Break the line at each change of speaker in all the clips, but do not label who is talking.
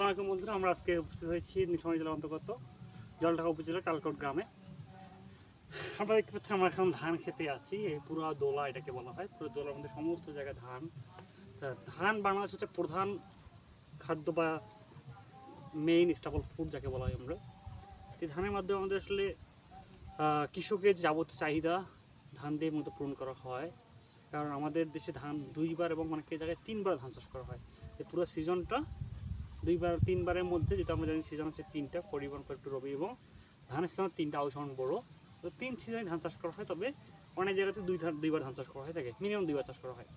আসসালামাইকুম বন্ধুরা আমরা আজকে উপস্থিত হয়েছি নীলফামারী জেলার অন্তর্গত, জলঢাকা উপজেলা টালকোট গ্রামে। আমরা দেখতে পাচ্ছি আমরা এখন ধান খেতে আছি, এই পুরো দোলা এটাকে বলা হয়। পুরো দোলার মধ্যে সমস্ত জায়গায় ধান। ধান বাংলাদেশ হচ্ছে প্রধান খাদ্য বা মেইন স্টাবল ফুড যাকে বলা হয় আমরা। এই ধানের মাধ্যমে আমাদের আসলে কৃষকের যাবতীয় চাহিদা ধান দিয়ে মতো পূরণ করা হয়। কারণ আমাদের দেশে ধান দুইবার এবং অনেক জায়গায় তিনবার ধান চাষ করা হয়। এই পুরো সিজনটা দুইবার, তিনবারের মধ্যে যেটা আমরা জানি সিজন হচ্ছে তিনটা, পরিবহন একটু রবি এবং ধানের সিজন তিনটা আউসমান বড় তো তিন সিজনে ধান চাষ করা হয়, তবে অনেক জায়গাতে দুই দুইবার ধান চাষ করা হয়ে থাকে মিনিমাম দুইবার চাষ করা হয়।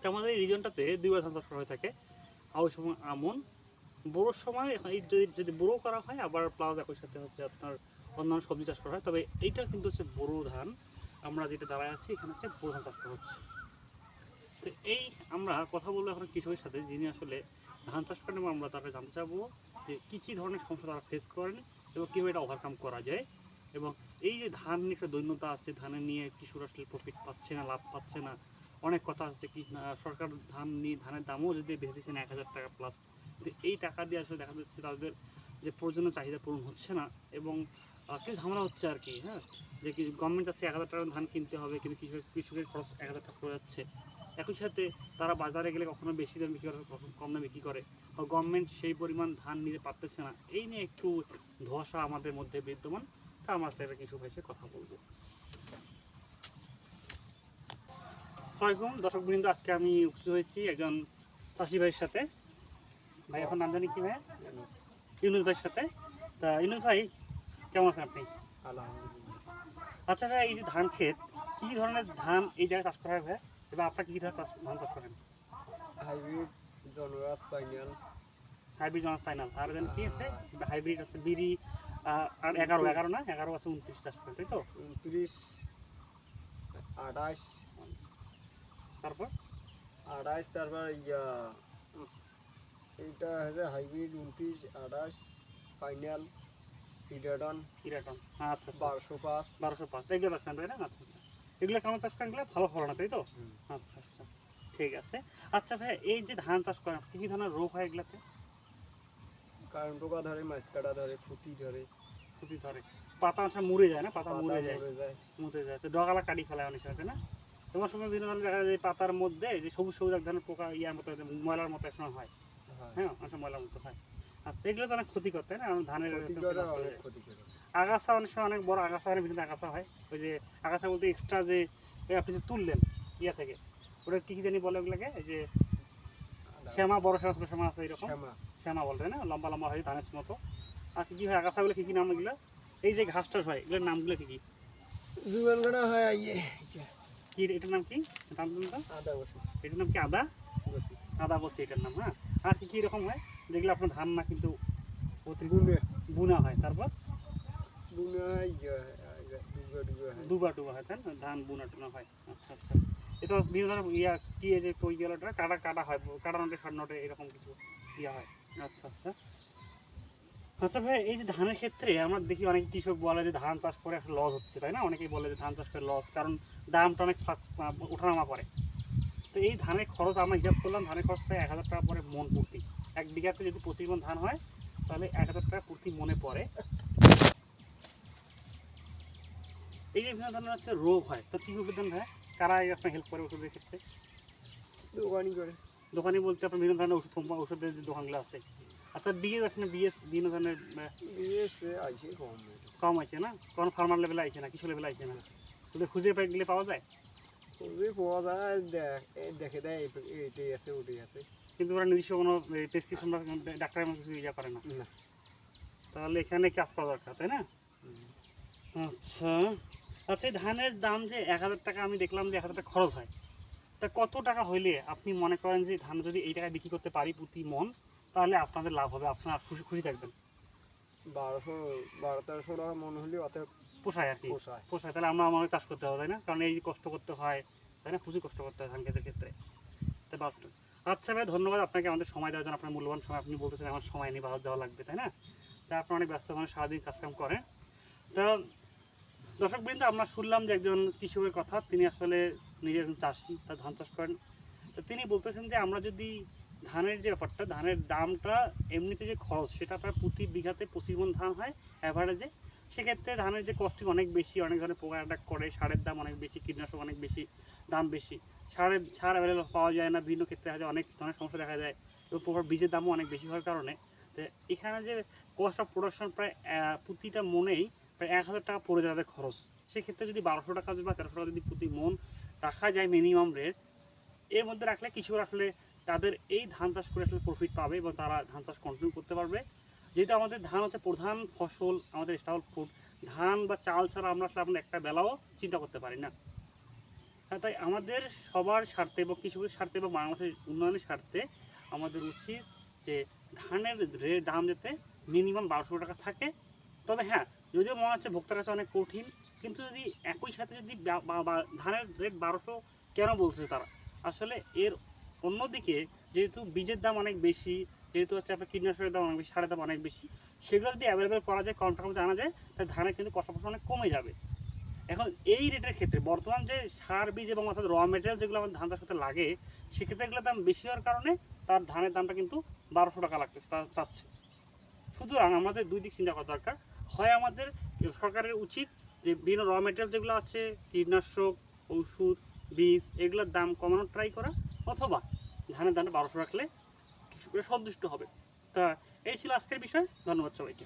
তো আমাদের এই রিজনটাতে দুইবার ধান চাষ করা হয়ে থাকে, আউশ আমন। বড়োর সময় যদি যদি বড়ো করা হয়, আবার প্লাস একই সাথে হচ্ছে আপনার অন্যান্য সবজি চাষ করা হয়, তবে এইটা কিন্তু হচ্ছে বড়ো ধান। আমরা যেটা দাঁড়ায় আছি, এখানে হচ্ছে বড়ো ধান চাষ করা হচ্ছে। তো এই আমরা কথা বলব এখন কৃষকের সাথে, যিনি আসলে ধান চাষ করেন আমরা তাকে জানতে চাবো যে কী কী ধরনের সমস্যা তারা ফেস করেন এবং কীভাবে এটা ওভারকাম করা যায়। এবং এই যে ধান নিয়ে একটা দৈন্যতা আছে ধানের নিয়ে কৃষক আসলে প্রফিট পাচ্ছে না, লাভ পাচ্ছে না, অনেক কথা আছে কি সরকার ধান নিয়ে, ধানের দামও যদি বেঁধে দিচ্ছে না, এক হাজার টাকা প্লাস এই টাকা দিয়ে আসলে দেখা যাচ্ছে তাদের যে প্রয়োজনীয় চাহিদা পূরণ হচ্ছে না এবং কিছু ঝামেলা হচ্ছে আর কি হ্যাঁ? যে কি গভর্নমেন্ট চাচ্ছে এক হাজার টাকা ধান কিনতে হবে, কিন্তু কৃষক কৃষকের খরচ এক হাজার টাকা পড়ে যাচ্ছে। একই সাথে তারা বাজারে গেলে কখনো বেশি দাম বিক্রি করে কখনো কম দামে বিক্রি করে। বা গভর্নমেন্ট সেই পরিমাণ ধান নিতে পারতেছে না। এই নিয়ে একটু ধোঁয়াশা আমাদের মধ্যে বিদ্যমান। তা আমার সাথে কিছু ভাইসে কথা বলব। দর্শক বৃন্দ আজকে আমি উপস্থিত হয়েছি একজন চাষি ভাইয়ের সাথে। ভাই এখন নাম জানি কি ভাই? ইউনুস ভাইয়ের সাথে। তা ইউনুস ভাই কেমন আছেন আপনি?
আলহামদুলিল্লাহ।
আচ্ছা ভাই এই যে ধান ক্ষেত কী ধরনের ধান এই জায়গায় চাষ করা হয় ভাই? এবং আপনার কী ধরনের চাষ ধান চাষ করেন?
হাইব্রিড জনরাস পাইনাল।
হাইব্রিড জনস ফাইনাল আর দেন কি আছে? হাইব্রিড আছে বিড়ি আর এগারো এগারো না? এগারো আছে উনত্রিশ চাষ করে তাই তো?
উনত্রিশ আঠাশ
তারপর?
আঠাশ তারপর ইয়া এইটা হচ্ছে হাইব্রিড উনত্রিশ আঠাশ ফাইনাল ইডাডন
ইরাটন আচ্ছা আচ্ছা।
বারোশো পাঁচ।
বারোশো পাঁচ। এগুলো চাষ তাই না? আচ্ছা আচ্ছা। এগুলো কেমন চাষ করেন এগুলো ভালো ফলন তাই তো? আচ্ছা আচ্ছা। ঠিক আছে। আচ্ছা ভাই এই যে ধান চাষ করেন কী কী ধরনের রোগ হয় এগুলাতে?
কারণ পোকা ধরে মাছ কাটা ধরে ফুটি ধরে।
ক্ষতি ধরে। পাতা অনেক সময় মুড়ে যায় না? পাতা মুড়ে যায়?
মরে যায়।
মুড়ে যায়। তো ডগালা কাটি ফেলায় অনেক সময় না? তোমার সময় বিভিন্ন ধরনের দেখা যায় যে পাতার মধ্যে যে সবুজ সবুজ এক ধরনের পোকা ইয়ার মতো ময়লার মতো এক সময় হয়।
হয়।
হ্যাঁ অনেক সময় ময়লার মতো হয়। আচ্ছা এগুলো তো অনেক ক্ষতি করতে না? ধানের আগাছা অনেক সময় অনেক বড় আগাছা হয় বিভিন্ন আগাছা হয়। ওই যে আগাছা বলতে এক্সট্রা যে আপনি যে তুললেন ইয়া থেকে ওটা কি কি জানি বলে ওগুলোকে? এই যে শ্যামা বড় শ্যামা ছোট শ্যামা আছে এরকম?
শ্যামা।
শ্যামা বলতে না? লম্বা লম্বা হয় ধানের মতো। আর কি কি হয় আগাছাগুলো কি কি নাম এগুলো? এই যে ঘাস টাস হয় এগুলোর নামগুলো কি কি?
জুগানগানা হয় ইয়ে
কি এটার নাম কি? নাম
আদা বসি।
এটার নাম কি আদা
বসি।
আদা বসি এটার নাম হ্যাঁ? আর কি কি রকম হয়? যেগুলো আপনার ধান না কিন্তু
বুনে।
হয়। তারপর?
ইয়ে ডুবে ডুবে হয়।
দুবার ডুবা হয় তাই না? ধান বুনা টুনা হয়। আচ্ছা আচ্ছা। এটা বিভিন্ন ধরনের ইয়া কি যে ওই গেলাটা কাটা কাটা হয় কাটা নটে ষাট নটে এরকম কিছু ইয়া হয়। আচ্ছা আচ্ছা। আচ্ছা ভাই এই যে ধানের ক্ষেত্রে আমরা দেখি অনেক কৃষক বলে যে ধান চাষ করে একটা লস হচ্ছে তাই না? অনেকেই বলে যে ধান চাষ করে লস কারণ দামটা অনেক ওঠানামা করে। তো এই ধানের খরচ আমরা হিসাব করলাম ধানের খরচ প্রায় এক হাজার টাকা পরে মন প্রতি এক বিঘাতে যদি পঁচিশ মন ধান হয় তাহলে এক হাজার টাকা প্রতি মনে পড়ে। এই যে বিভিন্ন ধরনের হচ্ছে রোগ হয় তো কী ওষুধ দেন ভাই কারা আপনার হেল্প করে ওষুধের ক্ষেত্রে?
দোকানি করে।
দোকানে বলতে আপনার বিভিন্ন ধরনের ওষুধ ওষুধের যে দোকানগুলো আছে। আচ্ছা বিএস আছে না বিএস বিভিন্ন ধরনের
কম।
কম আছে না? কোনো ফার্মার লেভেলে আছে না কিছু লেভেলে আছে না। খুঁজে পাই গেলে পাওয়া যায়?
যে পাওয়া যায় দেখ এই দেখে দেয় এই- এইটাই আছে ওটাই আছে।
কিন্তু ওরা নিজস্ব কোনো প্রেসক্রিপশন বা ডাক্তারের মতো কিছু ইয়ে করে না। তাহলে এখানে কাজ করা দরকার তাই না? আচ্ছা আচ্ছা ধানের দাম যে এক হাজার টাকা আমি দেখলাম যে এক হাজার টাকা খরচ হয়। তা কত টাকা হইলে আপনি মনে করেন যে ধান যদি এই টাকায় বিক্রি করতে পারি প্রতি মন তাহলে আপনাদের লাভ হবে আপনারা খুশি খুশি থাকবেন।
বারোশো বারো তেরোশো টাকা মন হলে অত
পোষায় আর কি।
পোষায়।
তাহলে আমরা আমাদের চাষ করতে হবে তাই না? কারণ এই যে কষ্ট করতে হয় তাই না? খুবই কষ্ট করতে হয় ধান খেতের ক্ষেত্রে। তাই বাপ- আচ্ছা ভাই ধন্যবাদ আপনাকে আমাদের সময় দেওয়ার জন্য। আপনার মূল্যবান সময় আপনি বলতেছেন আমার সময় নেই বাজার যাওয়া লাগবে তাই না? তা আপনি অনেক ব্যস্ত মানুষ সারাদিন কাজকাম করেন। তা দর্শক বৃন্দ আমরা শুনলাম যে একজন কৃষকের কথা তিনি আসলে নিজে একজন চাষি তার ধান চাষ করেন। তো তিনি বলতেছেন যে আমরা যদি ধানের যে ব্যাপারটা ধানের দামটা এমনিতে যে খরচ সেটা প্রায় প্রতি বিঘাতে পঁচিশ মন ধান হয় অ্যাভারেজে সেক্ষেত্রে ধানের যে কস্টিং অনেক বেশি, অনেক ধরনের পোকা অ্যাটাক করে, সারের দাম অনেক বেশি, কীটনাশক অনেক বেশি, দাম বেশি। সারের সার অ্যাভেলেবল পাওয়া যায় না, বিভিন্ন ক্ষেত্রে যায় অনেক ধরনের সমস্যা দেখা যায় এবং পোকার বীজের দামও অনেক বেশি হওয়ার কারণে। তো এখানে যে কস্ট অফ প্রোডাকশন প্রায় প্রতিটা মনেই প্রায় এক হাজার টাকা পড়ে তাদের খরচ। সেক্ষেত্রে যদি বারোশো টাকা বা তেরোশো টাকা যদি প্রতি মন রাখা যায় মিনিমাম রেট এর মধ্যে রাখলে কৃষকরা আসলে তাদের এই ধান চাষ করে আসলে প্রফিট পাবে, এবং তারা ধান চাষ কন্টিনিউ করতে পারবে। যেহেতু আমাদের ধান হচ্ছে প্রধান ফসল আমাদের স্টাউল ফুড ধান বা চাল ছাড়া আমরা আসলে আমরা একটা বেলাও চিন্তা করতে পারি না। হ্যাঁ, তাই আমাদের সবার স্বার্থে এবং কৃষকের স্বার্থে এবং বাংলাদেশের উন্নয়নের স্বার্থে আমাদের উচিত যে ধানের রে- দাম যাতে মিনিমাম বারোশো টাকা থাকে। তবে হ্যাঁ যদিও মনে হচ্ছে ভোক্তার কাছে অনেক কঠিন কিন্তু যদি একই সাথে যদি ধানের রেট বারোশো কেন বলছে তারা? আসলে এর অন্যদিকে যেহেতু বীজের দাম অনেক বেশি, যেহেতু হচ্ছে আপনার কীটনাশকের দাম অনেক বেশি, সারের দাম অনেক বেশি, সেগুলো যদি অ্যাভেলেবেল করা যায় কম টাকার মধ্যে আনা যায়, তাহলে ধানের কিন্তু কষ্ট অনেক কমে যাবে। এখন এই রেটের ক্ষেত্রে বর্তমান যে সার বীজ এবং অর্থাৎ র মেটেরিয়াল যেগুলো আমাদের ধান চাষ করতে লাগে, সেক্ষেত্রে এগুলোর দাম বেশি হওয়ার কারণে তার ধানের দামটা কিন্তু বারোশো টাকা লাগতেছে তা চাচ্ছে। সুতরাং আমাদের দুই দিক চিন্তা করা দরকার। হয় আমাদের সরকারের উচিত যে বিভিন্ন র মেটেরিয়াল যেগুলো আছে, কীটনাশক ওষুধ বীজ, এগুলোর দাম কমানোর ট্রাই করা, অথবা ধানের দামটা বারোশো রাখলে কৃষকরা সন্তুষ্ট হবে। তা এই ছিল আজকের বিষয়। ধন্যবাদ সবাইকে।